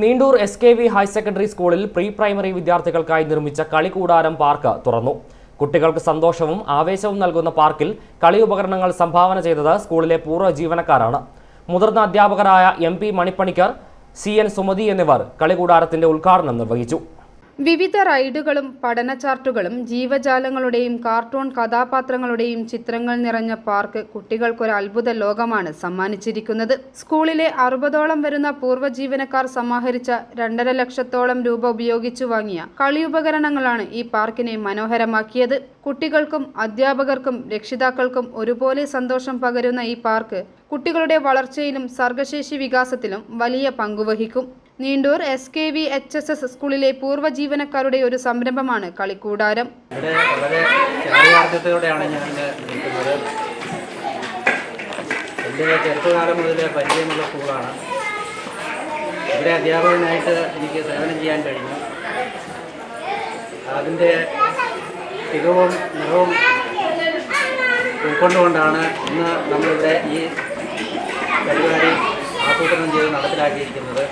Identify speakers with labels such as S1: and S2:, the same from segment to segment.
S1: Neendoor S K V higher secondary സ്കൂളിൽ pre primary വിദ്യാർത്ഥികൾക്കായി നിർമ്മിച്ച കളികൂടാരം പാർക്ക് തുറന്നു. കുട്ടികൾക്ക് സന്തോഷവും ആവേശവും നൽകുന്ന പാർക്കിൽ കളി ഉപകരണങ്ങൾ സംഭാവന ചെയ്തത് സ്കൂളിലെ പൂർവ ജീവനക്കാരാണ്. മുതിർന്ന അധ്യാപകരായ M P Manippanikkar C N Sumathi എന്നിവർ കളികൂടാരത്തിന്റെ ഉദ്ഘാടനം നിർവഹിച്ചു.
S2: വിവിധ റൈഡുകളും പഠന ചാർട്ടുകളും ജീവജാലങ്ങളുടെയും കാർട്ടൂൺ കഥാപാത്രങ്ങളുടെയും ചിത്രങ്ങൾ നിറഞ്ഞ പാർക്ക് കുട്ടികൾക്കൊരു അത്ഭുത ലോകമാണ് സമ്മാനിച്ചിരിക്കുന്നത്. സ്കൂളിലെ അറുപതോളം വരുന്ന പൂർവ ജീവനക്കാർ സമാഹരിച്ച രണ്ടര ലക്ഷത്തോളം രൂപ ഉപയോഗിച്ചു വാങ്ങിയ കളിയുപകരണങ്ങളാണ് ഈ പാർക്കിനെ മനോഹരമാക്കിയത്. കുട്ടികൾക്കും അധ്യാപകർക്കും രക്ഷിതാക്കൾക്കും ഒരുപോലെ സന്തോഷം പകരുന്ന ഈ പാർക്ക് കുട്ടികളുടെ വളർച്ചയിലും സർഗശേഷി വികാസത്തിലും വലിയ പങ്കുവഹിക്കും. Neendoor S K V H S S സ്കൂളിലെ പൂർവ ജീവനക്കാരുടെ ഒരു സംരംഭമാണ് കളിക്കൂടാരം.
S3: എന്റെ ചെറുപ്പകാലം മുതൽ പരിചയമുള്ള സ്കൂളാണ്. ഇവിടെ അധ്യാപകനായിട്ട് എനിക്ക് സേവനം ചെയ്യാൻ കഴിഞ്ഞു. അതിന്റെ തികവും നിറവും ഉൾക്കൊണ്ടുകൊണ്ടാണ് ഇന്ന് നമ്മളിവിടെ ഈ പരിപാടി ആസൂത്രണം ചെയ്ത് നടപ്പിലാക്കിയിരിക്കുന്നത്.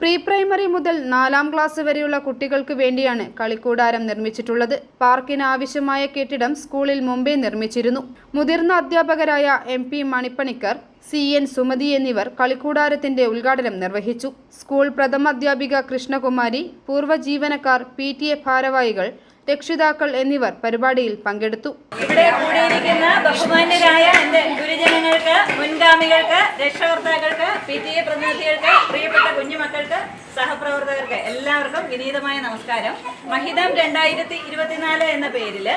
S2: പ്രീ പ്രൈമറി മുതൽ നാലാം ക്ലാസ് വരെയുള്ള കുട്ടികൾക്ക് വേണ്ടിയാണ് കളിക്കൂടാരം നിർമ്മിച്ചിട്ടുള്ളത്. പാർക്കിന് ആവശ്യമായ കെട്ടിടം സ്കൂളിൽ മുമ്പേ നിർമ്മിച്ചിരുന്നു. മുതിർന്ന അധ്യാപകരായ M P Manippanikkar C N Sumathi എന്നിവർ കളിക്കൂടാരത്തിന്റെ ഉദ്ഘാടനം നിർവഹിച്ചു. സ്കൂൾ പ്രഥമാധ്യാപിക കൃഷ്ണകുമാരി പൂർവ ജീവനക്കാർ പി ടി എ ഭാരവാഹികൾ രക്ഷിതാക്കൾ എന്നിവർ പരിപാടിയിൽ പങ്കെടുത്തു.
S4: ഇവിടെ കൂടിയിരിക്കുന്ന ബഹുമാന്യരായ എന്റെ ഗുരുജനങ്ങൾക്ക് മുൻഗാമികൾക്ക് രക്ഷകർത്താക്കൾക്ക് പി ടി എ പ്രതിനിധികൾക്ക് പ്രിയപ്പെട്ട കുഞ്ഞുമക്കൾക്ക് സഹപ്രവർത്തകർക്ക് എല്ലാവർക്കും വിനീതമായ നമസ്കാരം. മഹിതം രണ്ടായിരത്തി ഇരുപത്തിനാല് എന്ന പേരിൽ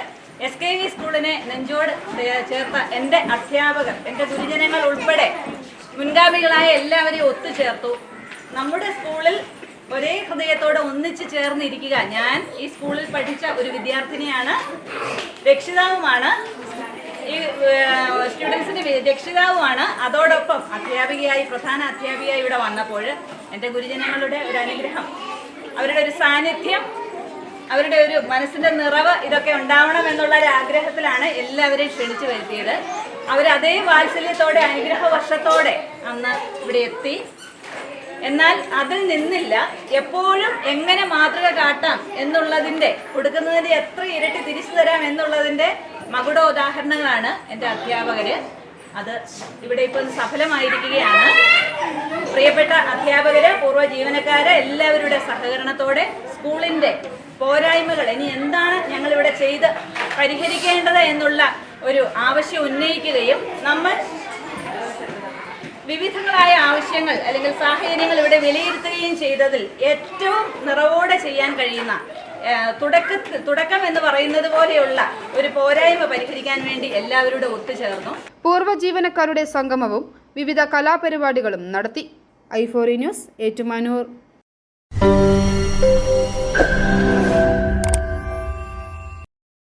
S4: എസ് കെ വി സ്കൂളിനെ നെഞ്ചോട് ചേർത്ത എന്റെ അധ്യാപകർ എന്റെ ഗുരുജനങ്ങൾ ഉൾപ്പെടെ മുൻഗാമികളായ എല്ലാവരെയും ഒത്തുചേർത്തു. നമ്മുടെ സ്കൂളിൽ ഒരേ ഹൃദയത്തോടെ ഒന്നിച്ച് ചേർന്നിരിക്കുക. ഞാൻ ഈ സ്കൂളിൽ പഠിച്ച ഒരു വിദ്യാർത്ഥിനിയാണ്. രക്ഷിതാവുമാണ്. ഈ സ്റ്റുഡൻസിന്റെ രക്ഷിതാവുമാണ്. അതോടൊപ്പം അധ്യാപികയായി പ്രധാന അധ്യാപികയായി ഇവിടെ വന്നപ്പോൾ എന്റെ ഗുരുജനങ്ങളുടെ ഒരു അനുഗ്രഹം അവരുടെ ഒരു സാന്നിധ്യം അവരുടെ ഒരു മനസ്സിന്റെ നിറവ് ഇതൊക്കെ ഉണ്ടാവണം എന്നുള്ള ഒരു ആഗ്രഹത്തിലാണ് എല്ലാവരെയും ക്ഷണിച്ചു വരുത്തിയത്. അവരതേ വാത്സല്യത്തോടെ അനുഗ്രഹ വർഷത്തോടെ അന്ന് ഇവിടെ എത്തി. എന്നാൽ അതിൽ നിന്നില്ല. എപ്പോഴും എങ്ങനെ മാതൃക കാട്ടാം എന്നുള്ളതിന്റെ കൊടുക്കുന്നതിന്റെ എത്ര ഇരട്ടി തിരിച്ചു തരാം എന്നുള്ളതിന്റെ മകുട ഉദാഹരണങ്ങളാണ് എന്റെ അധ്യാപകര്. അത് ഇവിടെ ഇപ്പം സഫലമായിരിക്കുകയാണ്. പ്രിയപ്പെട്ട അധ്യാപകര് പൂർവ ജീവനക്കാര് എല്ലാവരുടെ സഹകരണത്തോടെ സ്കൂളിന്റെ പോരായ്മകൾ ഇനി എന്താണ് ഞങ്ങൾ ഇവിടെ ചെയ്ത് പരിഹരിക്കേണ്ടത് എന്നുള്ള ഒരു ആവശ്യം ഉന്നയിക്കുകയും നമ്മൾ വിവിധങ്ങളായ ആവശ്യങ്ങൾ അല്ലെങ്കിൽ സാഹചര്യങ്ങൾ ഇവിടെ വിലയിരുത്തുകയും ചെയ്തതിൽ ഏറ്റവും നിറവോടെ ചെയ്യാൻ കഴിയുന്ന തുടക്ക തുടക്കം എന്ന് പറയുന്നത് പോലെയുള്ള ഒരു പോരായ്മ പരിഹരിക്കാൻ വേണ്ടി എല്ലാവരോടും ഒത്തുചേർന്നു.
S2: പൂർവ ജീവനക്കാരുടെ സംഗമവും വിവിധ കലാപരിപാടികളും നടത്തി. ഐഫോറി ന്യൂസ് ഏറ്റുമാനൂർ.